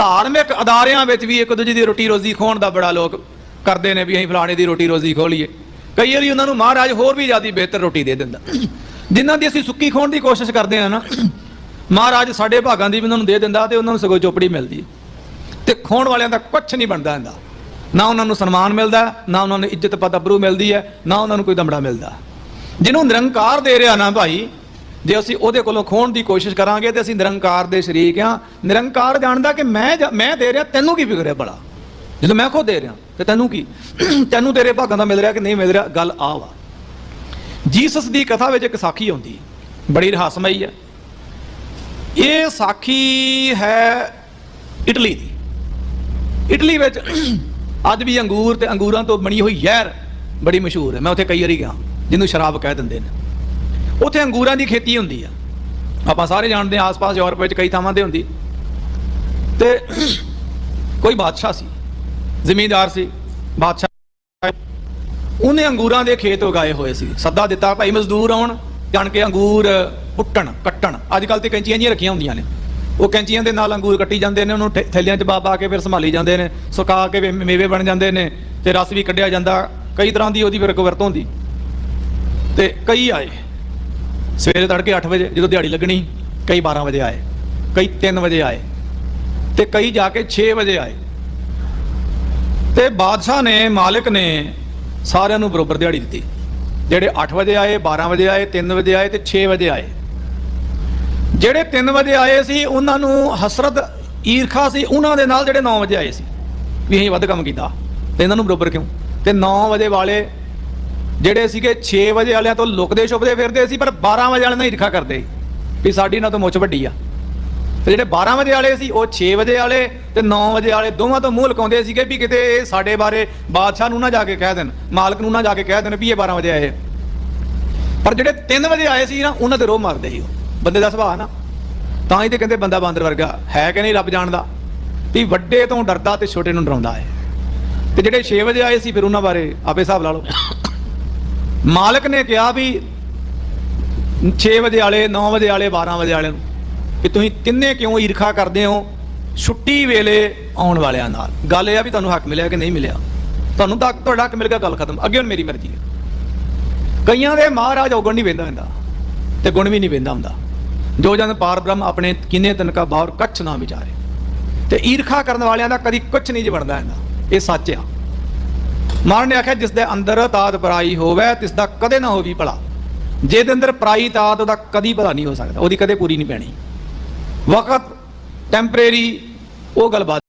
ਧਾਰਮਿਕ ਅਦਾਰਿਆਂ ਵਿੱਚ ਵੀ ਇੱਕ ਦੂਜੇ ਦੀ ਰੋਟੀ ਰੋਜ਼ੀ ਖੋਣ ਦਾ ਬੜਾ ਲੋਕ ਕਰਦੇ ਨੇ ਵੀ ਅਸੀਂ ਫਲਾਣੇ ਦੀ ਰੋਟੀ ਰੋਜ਼ੀ ਖੋਹ ਲਈਏ। ਕਈ ਵਾਰੀ ਉਹਨਾਂ ਨੂੰ ਮਹਾਰਾਜ ਹੋਰ ਵੀ ਜ਼ਿਆਦਾ ਬਿਹਤਰ ਰੋਟੀ ਦੇ ਦਿੰਦਾ। ਜਿਨ੍ਹਾਂ ਦੀ ਅਸੀਂ ਸੁੱਕੀ ਖੋਣ ਦੀ ਕੋਸ਼ਿਸ਼ ਕਰਦੇ ਆ ਨਾ, ਮਹਾਰਾਜ ਸਾਡੇ ਭਾਗਾਂ ਦੀ ਵੀ ਉਹਨਾਂ ਨੂੰ ਦੇ ਦਿੰਦਾ ਤੇ ਉਹਨਾਂ ਨੂੰ ਸਗੋਂ ਚੋਪੜੀ ਮਿਲਦੀ ਹੈ। ਤੇ ਖੋਣ ਵਾਲਿਆਂ ਦਾ ਕੁਝ ਨਹੀਂ ਬਣਦਾ ਹੁੰਦਾ ਨਾ ਉਹਨਾਂ ਨੂੰ ਸਨਮਾਨ ਮਿਲਦਾ, ਨਾ ਉਹਨਾਂ ਨੂੰ ਇੱਜ਼ਤ ਪਤ ਅਬਰੂ ਮਿਲਦੀ ਹੈ, ਨਾ ਉਹਨਾਂ ਨੂੰ ਕੋਈ ਦਮੜਾ ਮਿਲਦਾ। ਜਿਹਨੂੰ ਨਿਰੰਕਾਰ ਦੇ ਰਿਹਾ ਨਾ ਭਾਈ ਜੇ ਅਸੀਂ ਉਹਦੇ ਕੋਲੋਂ ਖੋਣ ਦੀ ਕੋਸ਼ਿਸ਼ ਕਰਾਂਗੇ ਤੇ ਅਸੀਂ ਨਿਰੰਕਾਰ ਦੇ ਸ਼ਰੀਕ ਆ ਨਿਰੰਕਾਰ ਜਾਣਦਾ ਕਿ ਮੈਂ ਮੈਂ ਦੇ ਰਿਹਾ, ਤੈਨੂੰ ਕੀ ਫਿਕਰ ਹੈ ਭਲਾ? ਜਦੋਂ ਮੈਂ ਖੁਦ ਦੇ ਰਿਹਾ, ਤੇ ਤੈਨੂੰ ਕੀ? ਤੈਨੂੰ ਤੇਰੇ ਭਾਗਾਂ ਦਾ ਮਿਲ ਰਿਹਾ ਕਿ ਨਹੀਂ ਮਿਲ ਰਿਹਾ? ਗੱਲ ਆ ਵਾ। ਜੀਸਸ ਦੀ ਕਥਾ ਵਿੱਚ ਇੱਕ ਸਾਖੀ ਆਉਂਦੀ। ਬੜੀ ਰਹੱਸਮਈ ਹੈ। ਇਹ ਸਾਖੀ ਹੈ ਇਟਲੀ ਦੀ। ਇਟਲੀ ਵਿੱਚ ਅੱਜ ਵੀ ਅੰਗੂਰ ਤੇ ਅੰਗੂਰਾਂ ਤੋਂ ਬਣੀ ਹੋਈ ਜ਼ਹਿਰ ਬੜੀ ਮਸ਼ਹੂਰ ਹੈ। ਮੈਂ ਉੱਥੇ ਕਈ ਵਾਰੀ ਗਿਆ। ਜਿਹਨੂੰ ਸ਼ਰਾਬ ਕਹਿ ਦਿੰਦੇ ਨੇ। ਉੱਥੇ ਅੰਗੂਰਾਂ ਦੀ ਖੇਤੀ ਹੁੰਦੀ ਆ। ਆਪਾਂ ਸਾਰੇ ਜਾਣਦੇ ਹਾਂ ਆਸ-ਪਾਸ ਯੂਰਪ ਵਿੱਚ ਕਈ ਥਾਵਾਂ ਤੇ ਹੁੰਦੀ। ਤੇ ਕੋਈ ਬਾਦਸ਼ਾਹ ਸੀ, ਜ਼ਿਮੀਂਦਾਰ ਸੀ, ਬਾਦਸ਼ਾਹ ਉਹਨੇ ਅੰਗੂਰਾਂ ਦੇ ਖੇਤ ਉਗਾਏ ਹੋਏ ਸੀ। ਸੱਦਾ ਦਿੱਤਾ, ਭਾਈ ਮਜ਼ਦੂਰ ਆਉਣ, ਜਾਣ ਕੇ ਅੰਗੂਰ ਪੁੱਟਣ, ਕੱਟਣ। ਅੱਜ ਕੱਲ ਤੇ ਕੈਂਚੀਆਂ ਜੀਆਂ ਰੱਖੀਆਂ ਹੁੰਦੀਆਂ ਨੇ। ਉਹ ਕੈਂਚੀਆਂ ਦੇ ਨਾਲ ਅੰਗੂਰ ਕੱਟੀ ਜਾਂਦੇ ਨੇ, ਉਹਨੂੰ ਠੇ- ਥੈਲਿਆਂ 'ਚ ਪਾ ਪਾ ਕੇ ਫਿਰ ਸੰਭਾਲੀ ਜਾਂਦੇ ਨੇ, ਸੁਕਾ ਕੇ ਮੇਵੇ ਬਣ ਜਾਂਦੇ ਨੇ ਤੇ ਰਸ ਵੀ ਕੱਢਿਆ ਜਾਂਦਾ। ਕਈ ਤਰ੍ਹਾਂ ਦੀ ਉਹਦੀ ਫਿਰ ਇੱਕ ਵਰਤੋਂ ਹੁੰਦੀ। ਤੇ ਕਈ ਆਏ। ਸਵੇਰੇ ਤੜਕੇ 8 ਵਜੇ ਜਦੋਂ ਦਿਹਾੜੀ ਲੱਗਣੀ, ਕਈ 12 ਵਜੇ ਆਏ, ਕਈ 3 ਵਜੇ ਆਏ ਤੇ ਕਈ ਜਾ ਕੇ 6 ਵਜੇ ਆਏ। ਤੇ ਬਾਦਸ਼ਾਹ ਨੇ, ਮਾਲਕ ਨੇ ਸਾਰਿਆਂ ਨੂੰ ਬਰੋਬਰ ਦਿਹਾੜੀ ਦਿੱਤੀ। ਜਿਹੜੇ 8 ਵਜੇ ਆਏ 12 ਵਜੇ ਆਏ 3 ਵਜੇ ਆਏ ਤੇ 6 ਵਜੇ ਆਏ। ਜਿਹੜੇ 3 ਵਜੇ ਆਏ ਸੀ, ਉਹਨਾਂ ਨੂੰ ਹਸਰਤ, ਈਰਖਾ ਸੀ, ਉਹਨਾਂ ਦੇ ਨਾਲ ਜਿਹੜੇ 9 ਵਜੇ ਆਏ ਸੀ। ਵੀ ਅਸੀਂ ਵੱਧ ਕੰਮ ਕੀਤਾ। ਤੇ ਇਹਨਾਂ ਨੂੰ ਬਰੋਬਰ ਕਿਉਂ? ਤੇ 9 ਵਜੇ ਵਾਲੇ ਜਿਹੜੇ ਸੀਗੇ 6 ਵਜੇ ਵਾਲਿਆਂ ਤੋਂ ਲੁਕਦੇ ਛੁਪਦੇ ਫਿਰਦੇ ਸੀ, ਪਰ 12 ਵਜੇ ਵਾਲਿਆਂ ਨਾਲ ਹੀ ਈਰਖਾ ਕਰਦੇ ਵੀ ਸਾਡੀ ਇਹਨਾਂ ਤੋਂ ਮੁੱਛ ਵੱਡੀ ਆ। ਤੇ ਜਿਹੜੇ 12 ਵਜੇ ਵਾਲੇ ਸੀ, ਉਹ 6 ਵਜੇ ਵਾਲੇ ਤੇ 9 ਵਜੇ ਵਾਲੇ ਦੋਵਾਂ ਤੋਂ ਮੂੰਹ ਲਕਾਉਂਦੇ ਸੀਗੇ ਵੀ ਕਿਤੇ ਇਹ ਸਾਡੇ ਬਾਰੇ ਬਾਦਸ਼ਾਹ ਨੂੰ ਨਾ ਜਾ ਕੇ ਕਹਿ ਦੇਣ, ਮਾਲਕ ਨੂੰ ਨਾ ਜਾ ਕੇ ਕਹਿ ਦੇਣ ਵੀ ਇਹ 12 ਵਜੇ ਆਏ ਪਰ ਜਿਹੜੇ 3 ਵਜੇ ਆਏ ਸੀ ਨਾ, ਉਹਨਾਂ ਤੇ ਰੋਹ ਮਾਰਦੇ ਸੀ ਉਹ। ਬੰਦੇ ਦਾ ਸੁਭਾਅ ਨਾ। ਤਾਂ ਹੀ ਤੇ ਕਹਿੰਦੇ ਬੰਦਾ ਬਾਂਦਰ ਵਰਗਾ ਹੈ ਕਿ ਨਹੀਂ ਰੱਬ ਜਾਣਦਾ? ਵੀ ਵੱਡੇ ਤੋਂ ਡਰਦਾ ਤੇ ਛੋਟੇ ਨੂੰ ਡਰਾਉਂਦਾ ਹੈ। ਤੇ ਜਿਹੜੇ 6 ਵਜੇ ਆਏ ਸੀ, ਫਿਰ ਉਹਨਾਂ ਬਾਰੇ ਆਪੇ ਹਿਸਾਬ ਲਾ ਲਓ। ਮਾਲਕ ਨੇ ਕਿਹਾ ਵੀ 6 ਵਜੇ ਵਾਲੇ 9 ਵਜੇ ਵਾਲੇ 12 ਵਜੇ ਵਾਲੇ ਨੂੰ ਕਿ ਤੁਸੀਂ ਤਿੰਨੇ ਕਿਉਂ ਈਰਖਾ ਕਰਦੇ ਹੋ? ਛੁੱਟੀ ਵੇਲੇ ਆਉਣ ਵਾਲਿਆਂ ਨਾਲ। ਗੱਲ ਇਹ ਆ ਵੀ ਤੁਹਾਨੂੰ ਹੱਕ ਮਿਲਿਆ ਕਿ ਨਹੀਂ ਮਿਲਿਆ? ਤੁਹਾਨੂੰ ਤਾਂ ਤੁਹਾਡਾ ਹੱਕ ਮਿਲ ਗਿਆ, ਗੱਲ ਖਤਮ। ਅੱਗੇ ਹੁਣ ਮੇਰੀ ਮਰਜ਼ੀ ਹੈ। ਕਈਆਂ ਦੇ ਮਹਾਰਾਜ ਔਗਣ ਨਹੀਂ ਵੇਂਦਾ ਹੁੰਦਾ ਤੇ ਗੁਣ ਵੀ ਨਹੀਂ ਵੇਂਦਾ ਹੁੰਦਾ। ਜੋ ਜਨ ਪਾਰ ਬ੍ਰਹਮ ਆਪਣੇ ਕਿੰਨੇ ਤਨਕਾ ਬਾਹਰ ਕੱਛ ਨਾ ਵਿਚਾਰੇ। ਤੇ ਈਰਖਾ ਕਰਨ ਵਾਲਿਆਂ ਦਾ ਕਦੀ ਕੁਝ ਨਹੀਂ ਬਣਦਾ ਹੁੰਦਾ ਇਹ ਸੱਚ ਆ। ਮਹਾਰਾਜ ਨੇ ਆਖਿਆ ਜਿਸ ਦੇ ਅੰਦਰ ਤਾਤ ਪਰਾਈ ਹੋਵੇ ਤਿਸ ਦਾ ਕਦੇ ਨਾ ਹੋਵੀ ਭਲਾ। ਜੇ ਦੇ ਅੰਦਰ ਪਰਾਈ ਤਾਤ, ਉਹਦਾ ਕਦੀ ਭਲਾ ਨਹੀਂ ਹੋ ਸਕਦਾ। ਉਹਦੀ ਕਦੇ ਪੂਰੀ ਨਹੀਂ ਪੈਣੀ। ਵਕਤ ਟੈਂਪਰੇਰੀ ਉਹ ਗੱਲ